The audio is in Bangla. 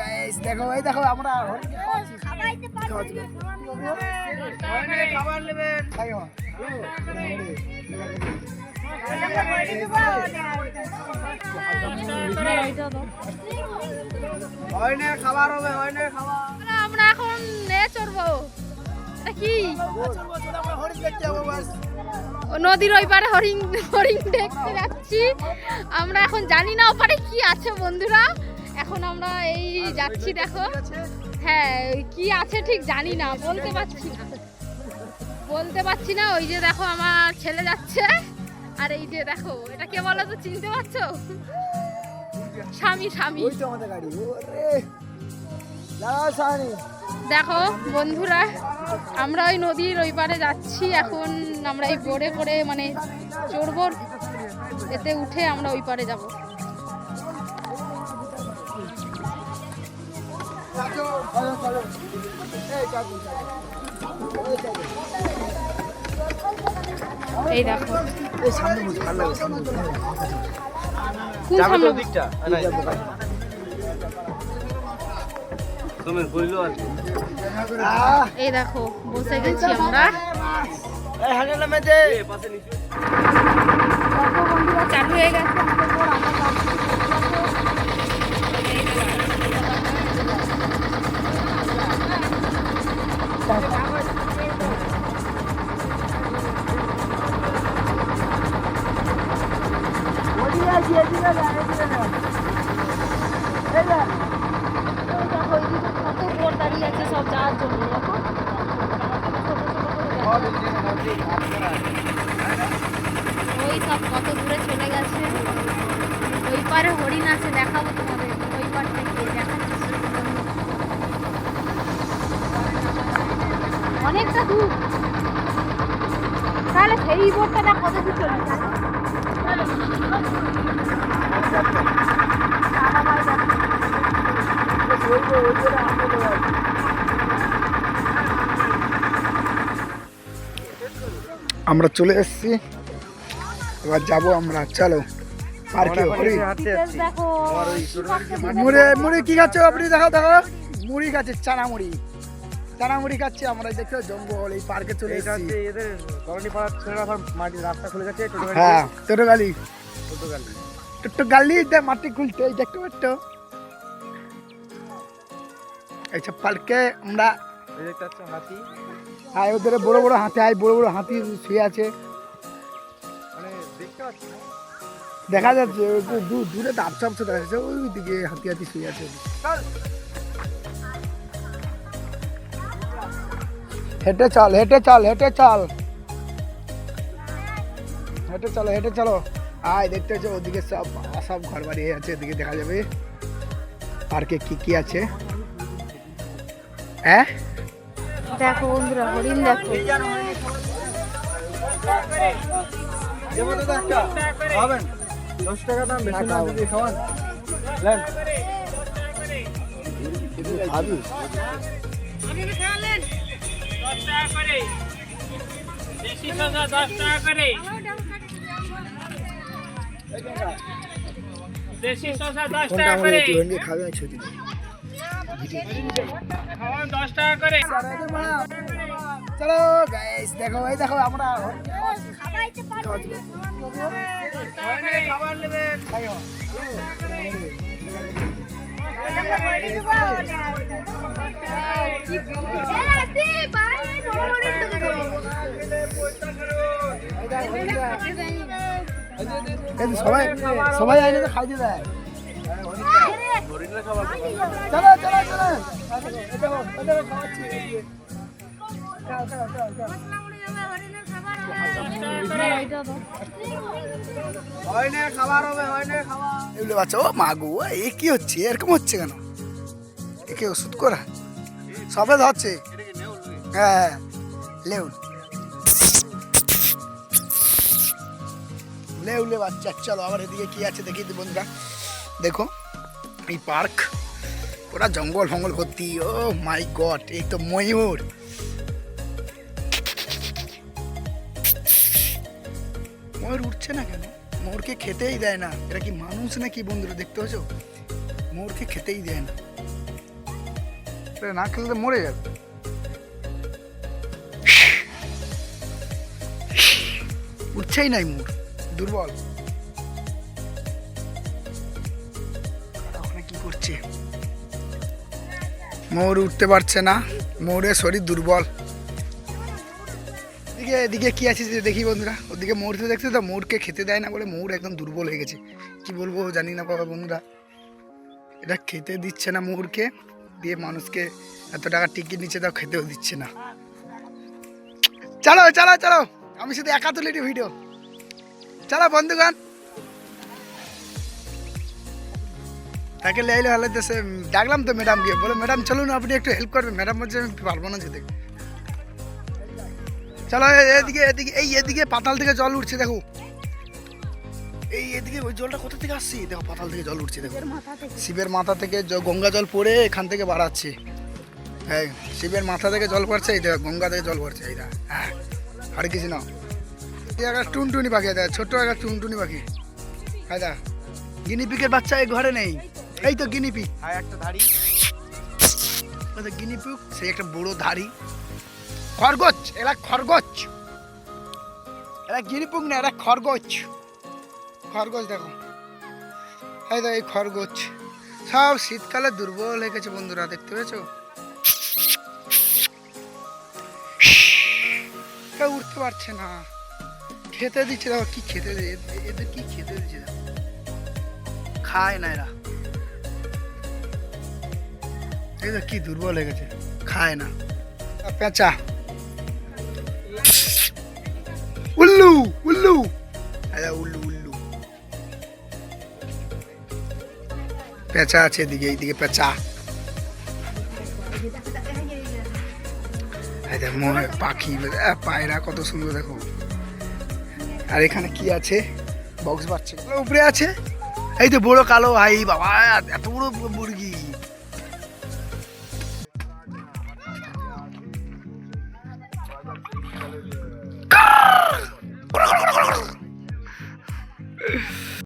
গাইস দেখো এই দেখো আমরা। খাবার নেবেন। খাবার হবে হয় না খাবার। আমরা এখন নে চড়বো। কি? নদীর ওই পারে হরিণ হরিণ দেখতে যাচ্ছি। আমরা এখন জানি না ওপারে কি আছে বন্ধুরা। এখন আমরা এই যাচ্ছি দেখো। হ্যাঁ কি আছে ঠিক জানি না বলতে পারছি না। বলতে পারছি না ওই যে দেখো আমার ছেলে যাচ্ছে। আর এই যে দেখো এটা কে বলো তো চিনতে পারছ? স্বামী স্বামী। দেখো বন্ধুরা আমরা ওই নদীর ওই পারে যাচ্ছি। এখন আমরা এই বোর্ডে করে মানে চড়বো এতে উঠে আমরা ওই পারে যাব। এই দেখো। এই সামনে বসে ভালো লাগে সামনে। কোন সামনে দিকটা? তুমি কইলো আর এই দেখো বসে গেছি আমরা। এই হাঁটে নামে দে। পাশে নিচু। চালু হয়ে গেছে। ওই সব কত দূরে চলে গেছে ওই পারে হরিণ আছে দেখাবো তোমাদের ওই পার থেকে দেখাচ্ছি অনেকটা দূর। তাহলে সেই বোটটা কত দূর চলে যায়। আমরা চলে এসেছি। এবার যাব আমরা। চলো পার্কে মুড়ি মুড়ি কি খাচ্ছ আপনি দেখো দেখো মুড়ি খাচ্ছে? চানা মুড়ি চানা মুড়ি খাচ্ছে আমরা দেখো জঙ্গল এই পার্কে চলে এসেছি। কলোনি পাড়ার ছেলেরা রাস্তা খুলে গেছে হ্যাঁ টোটো গালি টোটো গাড়ি টোটো গালি দে মাটি খুলতে এই দেখতে পাচ্ছ? এইসব পার্কে আমরা হাতি। আয় ওদের বড় বড় হাতি আয় বড় বড় হাতি শুয়ে আছে। মানে দেখা যাচ্ছে একটু দূরে দাপ চাপছে দেখা যাচ্ছে ওই দিকে হাতি হাতি শুয়ে আছে। হেঁটে চল হেঁটে চল হেঁটে চল। হেঁটে চলো হেঁটে চলো। আয় দেখতে হচ্ছে ওদিকে সব সব ঘর বাড়ি আছে এদিকে দেখা যাবে। পার্কে কি কি আছে? হ্যাঁ? দেখো বন্ধুরা হরিণ দেখো। দশ টাকা দাম বেশি না খাবি দেশি শসা দশ কোনটা টাকা আমার করে। ভেঙে খাবে? আমি ছুটি খাওয়ান দশ টাকা করে। চলো গাইস দেখো এই দেখো আমরা। খাবার। এই সবাই সবাই আইলে তো খাইতে দেয়। চলো চলো চলো। হয় হয় এগুলো বাচ্চা ও মা গো এ কি হচ্ছে? এরকম হচ্ছে কেন? একে ওষুধ করা। সবে ধরছে। হ্যাঁ লেউন লেউলে বাচ্চা চলো আবার এদিকে কি আছে দেখি বন্ধুরা। দেখো, এই পার্ক, ওরা জঙ্গল ফঙ্গল ভর্তি, ও মাই গড, এই তো ময়ূর। ময়ূর উঠছে না কেন? ময়ূরকে খেতেই দেয় না। এরা কি মানুষ নাকি বন্ধুরা, দেখতে হচ্ছে ময়ূরকে খেতেই দেয় না। এটা না খেলে মরে যাবে। উঠছেই নাই ময়ূর। দুর্বল। ওখানে কি করছে? ময়ূর উঠতে পারছে না। ময়ূরের শরীর দুর্বল। এদিকে এদিকে কি আছে যে দেখি বন্ধুরা। ওদিকে ময়ূরকে দেখছে তো ময়ূরকে খেতে দেয় না বলে ময়ূর একদম দুর্বল হয়ে গেছে। কি বলব জানি না বাবা বন্ধুরা। এটা খেতে দিচ্ছে না ময়ূরকে। দিয়ে মানুষকে এত টাকা টিকিট নিচ্ছে তাও খেতেও দিচ্ছে না। চলো চলো চলো আমি শুধু একা তুলি ভিডিও চলো বন্ধুগণ। তাকে লেইলে হলে তো সে ডাকলাম তো ম্যাডামকে। বলে, ম্যাডাম, চলুন, আপনি একটু হেল্প করবেন। ম্যাডাম বলছে, আমি পারব না যেতে। চলো এদিকে এদিকে, এই এদিকে পাতাল থেকে জল উঠছে, দেখো। এই এদিকে ওই জলটা কোথা থেকে আসছে? দেখো, পাতাল থেকে জল উঠছে, দেখো। শিবের মাথা থেকে গঙ্গা জল পড়ে এখান থেকে বাড়াচ্ছে। হ্যাঁ শিবের মাথা থেকে জল পড়ছে, এই দেখো, গঙ্গা থেকে জল পড়ছে, এইটা। হ্যাঁ আর কিছু এই একটা টুনটুনি পাখি দেখ ছোট্ট একটা টুনটুনি পাখি। হ্যাঁ দা গিনিপিকের বাচ্চা এই ঘরে নেই। এই তো গিনিপিক আর একটা ধাড়ি। গিনিপিক সেই একটা বড় ধাড়ি। খরগোশ এরা খরগোশ। এরা গিনিপুক না এরা খরগোশ। খরগোশ দেখো। এই তো এই খরগোশ। সব শীতকালে দুর্বল হয়ে গেছে বন্ধুরা দেখতে পেয়েছ? উঠতে পারছে না। খেতে দিচ্ছে দেখো, কি খেতে এদের- এদের কি খেতে দিচ্ছে খায় না এরা। তো কি দুর্বল হয়ে গেছে। খায় না। পেঁচা। উল্লু উল্লু। উল্লু উল্লু। পেঁচা আছে এদিকে, এইদিকে পেঁচা। পাখি। পায়রা কত সুন্দর দেখো। এখানে কি আছে? বক্স বাচ্চা উপরে আছে। এই তো বড় কালো ভাই, বাবা, এত বড় মুরগি।